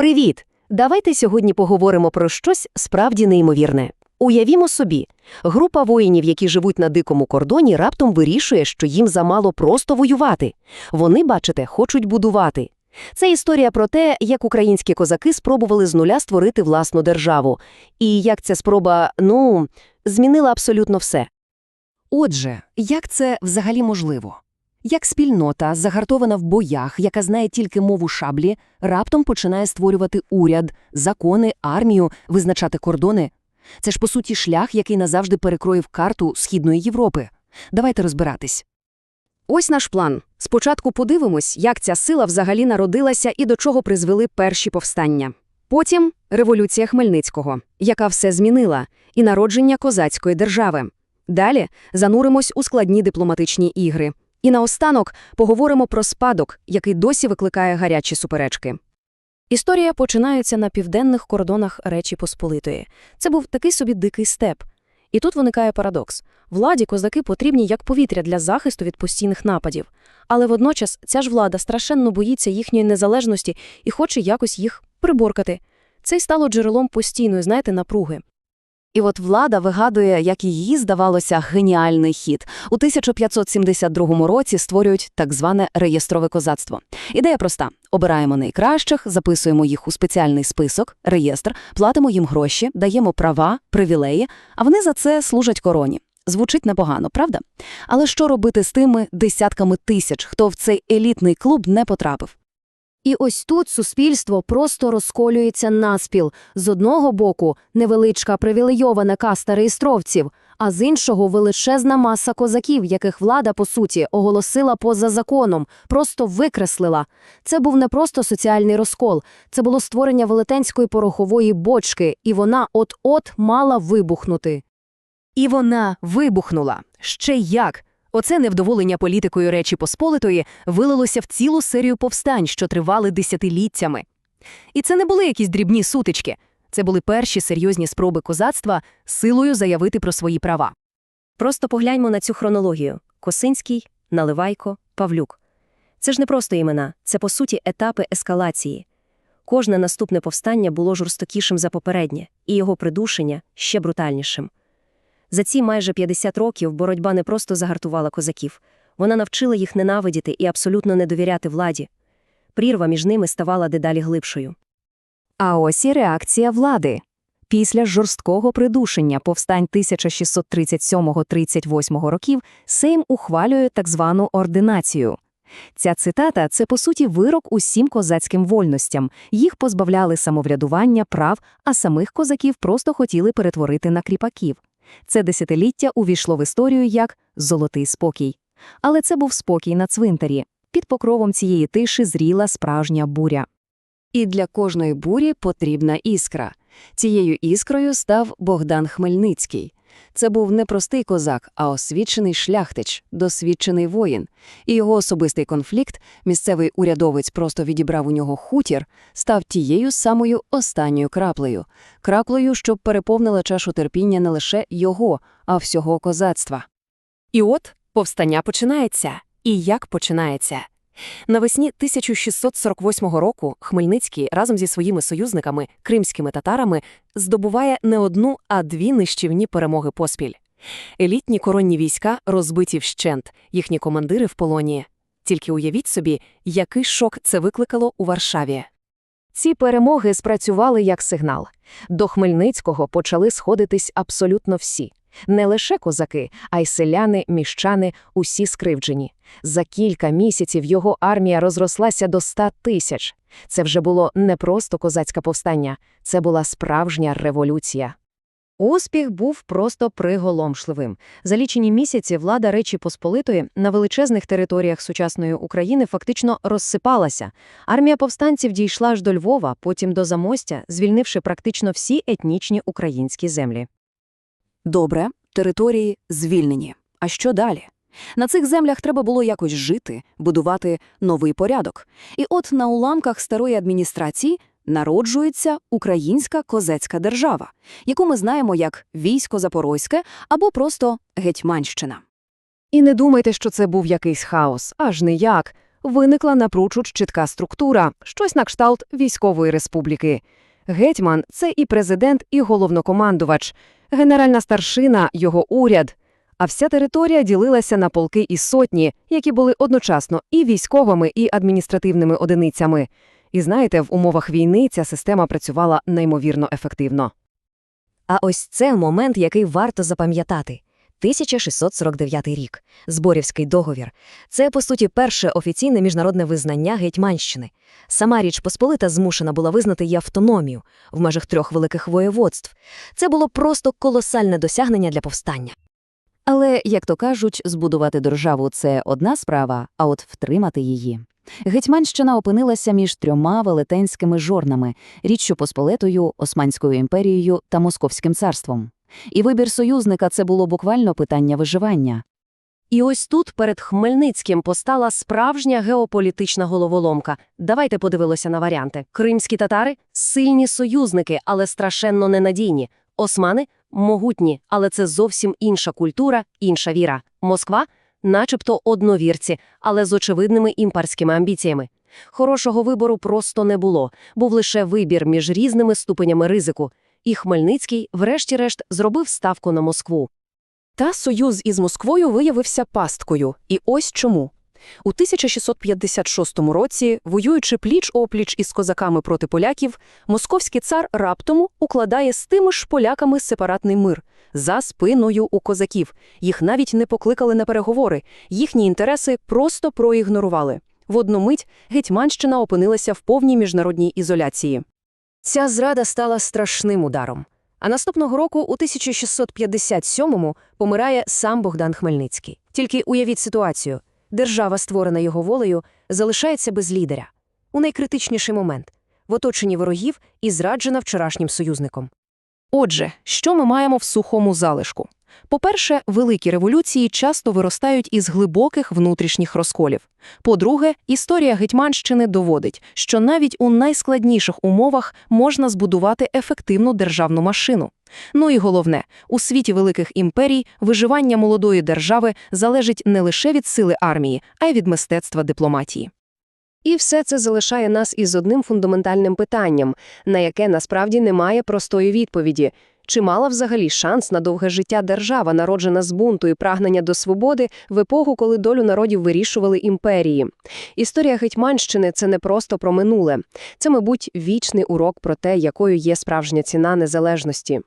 Привіт! Давайте сьогодні поговоримо про щось справді неймовірне. Уявімо собі, група воїнів, які живуть на дикому кордоні, раптом вирішує, що їм замало просто воювати. Вони, бачите, хочуть будувати. Це історія про те, як українські козаки спробували з нуля створити власну державу. І як ця спроба, ну, змінила абсолютно все. Отже, як це взагалі можливо? Як спільнота, загартована в боях, яка знає тільки мову шаблі, раптом починає створювати уряд, закони, армію, визначати кордони? Це ж, по суті, шлях, який назавжди перекроїв карту Східної Європи. Давайте розбиратись. Ось наш план. Спочатку подивимось, як ця сила взагалі народилася і до чого призвели перші повстання. Потім – революція Хмельницького, яка все змінила, і народження козацької держави. Далі зануримось у складні дипломатичні ігри. І наостанок поговоримо про спадок, який досі викликає гарячі суперечки. Історія починається на південних кордонах Речі Посполитої. Це був такий собі дикий степ. І тут виникає парадокс. Владі козаки потрібні як повітря для захисту від постійних нападів. Але водночас ця ж влада страшенно боїться їхньої незалежності і хоче якось їх приборкати. Це й стало джерелом постійної, знаєте, напруги. І от влада вигадує, як її, здавалося, геніальний хід. У 1572 році створюють так зване реєстрове козацтво. Ідея проста. Обираємо найкращих, записуємо їх у спеціальний список, реєстр, платимо їм гроші, даємо права, привілеї, а вони за це служать короні. Звучить непогано, правда? Але що робити з тими десятками тисяч, хто в цей елітний клуб не потрапив? І ось тут суспільство просто розколюється наспіл. З одного боку – невеличка привілейована каста реєстровців, а з іншого – величезна маса козаків, яких влада, по суті, оголосила поза законом, просто викреслила. Це був не просто соціальний розкол, це було створення велетенської порохової бочки, і вона от-от мала вибухнути. І вона вибухнула. Ще як! Оце невдоволення політикою Речі Посполитої вилилося в цілу серію повстань, що тривали десятиліттями. І це не були якісь дрібні сутички. Це були перші серйозні спроби козацтва силою заявити про свої права. Просто погляньмо на цю хронологію. Косинський, Наливайко, Павлюк. Це ж не просто імена, це, по суті, етапи ескалації. Кожне наступне повстання було жорстокішим за попереднє, і його придушення – ще брутальнішим. За ці майже 50 років боротьба не просто загартувала козаків, вона навчила їх ненавидіти і абсолютно не довіряти владі. Прірва між ними ставала дедалі глибшою. А ось і реакція влади. Після жорсткого придушення повстань 1637-38 років Сейм ухвалює так звану ординацію. Ця цитата – це, по суті, вирок усім козацьким вольностям. Їх позбавляли самоврядування, прав, а самих козаків просто хотіли перетворити на кріпаків. Це десятиліття увійшло в історію як «золотий спокій». Але це був спокій на цвинтарі. Під покровом цієї тиші зріла справжня буря. І для кожної бурі потрібна іскра. Цією іскрою став Богдан Хмельницький. Це був не простий козак, а освічений шляхтич, досвідчений воїн. І його особистий конфлікт, місцевий урядовець просто відібрав у нього хутір, став тією самою останньою краплею. Краплею, що переповнила чашу терпіння не лише його, а всього козацтва. І от повстання починається. І як починається? Навесні 1648 року Хмельницький разом зі своїми союзниками, кримськими татарами, здобуває не одну, а дві нищівні перемоги поспіль. Елітні коронні війська розбиті вщент, їхні командири в полоні. Тільки уявіть собі, який шок це викликало у Варшаві. Ці перемоги спрацювали як сигнал. До Хмельницького почали сходитись абсолютно всі. Не лише козаки, а й селяни, міщани, усі скривджені. За кілька місяців його армія розрослася до ста тисяч. Це вже було не просто козацьке повстання, це була справжня революція. Успіх був просто приголомшливим. За лічені місяці влада Речі Посполитої на величезних територіях сучасної України фактично розсипалася. Армія повстанців дійшла аж до Львова, потім до Замостя, звільнивши практично всі етнічні українські землі. Добре, території звільнені. А що далі? На цих землях треба було якось жити, будувати новий порядок. І от на уламках старої адміністрації народжується українська козацька держава, яку ми знаємо як військо Запорозьке або просто Гетьманщина. І не думайте, що це був якийсь хаос, аж ніяк. виникла напручуд чітка структура, щось на кшталт військової республіки. Гетьман – це і президент, і головнокомандувач, генеральна старшина – його уряд. А вся територія ділилася на полки і сотні, які були одночасно і військовими, і адміністративними одиницями. І знаєте, в умовах війни ця система працювала неймовірно ефективно. А ось це момент, який варто запам'ятати. 1649 рік. Зборівський договір. Це, по суті, перше офіційне міжнародне визнання Гетьманщини. Сама Річ Посполита змушена була визнати її автономію в межах трьох великих воєводств. Це було просто колосальне досягнення для повстання. Але, як то кажуть, збудувати державу – це одна справа, а от втримати її. Гетьманщина опинилася між трьома велетенськими жорнами – Річчю Посполитою, Османською імперією та Московським царством. І вибір союзника – це було буквально питання виживання. І ось тут перед Хмельницьким постала справжня геополітична головоломка. Давайте подивилося на варіанти. Кримські татари – сильні союзники, але страшенно ненадійні. Османи – могутні, але це зовсім інша культура, інша віра. Москва – начебто одновірці, але з очевидними імперськими амбіціями. Хорошого вибору просто не було, був лише вибір між різними ступенями ризику. І Хмельницький, врешті-решт, зробив ставку на Москву. Та союз із Москвою виявився пасткою. І ось чому. У 1656 році, воюючи пліч-опліч із козаками проти поляків, московський цар раптом укладає з тими ж поляками сепаратний мир за спиною у козаків. Їх навіть не покликали на переговори, їхні інтереси просто проігнорували. В одну мить Гетьманщина опинилася в повній міжнародній ізоляції. Ця зрада стала страшним ударом. А наступного року, у 1657-му, помирає сам Богдан Хмельницький. Тільки уявіть ситуацію. Держава, створена його волею, залишається без лідеря. У найкритичніший момент – в оточенні ворогів і зраджена вчорашнім союзником. Отже, що ми маємо в сухому залишку? По-перше, великі революції часто виростають із глибоких внутрішніх розколів. По-друге, історія Гетьманщини доводить, що навіть у найскладніших умовах можна збудувати ефективну державну машину. Ну і головне, у світі великих імперій виживання молодої держави залежить не лише від сили армії, а й від мистецтва дипломатії. І все це залишає нас із одним фундаментальним питанням, на яке насправді немає простої відповіді. Чи мала взагалі шанс на довге життя держава, народжена з бунту і прагнення до свободи в епоху, коли долю народів вирішували імперії? Історія Гетьманщини – це не просто про минуле. Це, мабуть, вічний урок про те, якою є справжня ціна незалежності.